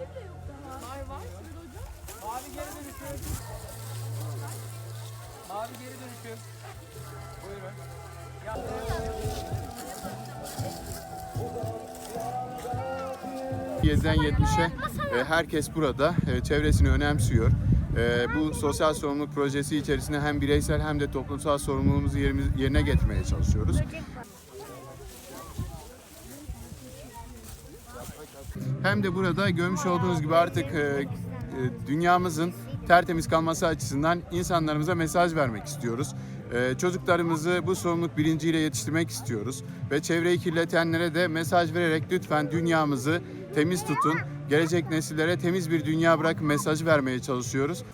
Bence bile yok Mavi geri dönüşüm. Mavi geri dönüşüm. Buyurun. Yediden 70'e e, herkes burada e, çevresini önemsiyor. E, bu sosyal sorumluluk projesi içerisinde hem bireysel hem de toplumsal sorumluluğumuzu yerine getirmeye çalışıyoruz. Hem de burada görmüş olduğunuz gibi artık e, e, dünyamızın tertemiz kalması açısından insanlarımıza mesaj vermek istiyoruz. E, Çocuklarımızı bu sorumluluk bilinciyle yetiştirmek istiyoruz ve çevreyi kirletenlere de mesaj vererek lütfen dünyamızı temiz tutun, gelecek nesillere temiz bir dünya bırakın mesajı vermeye çalışıyoruz.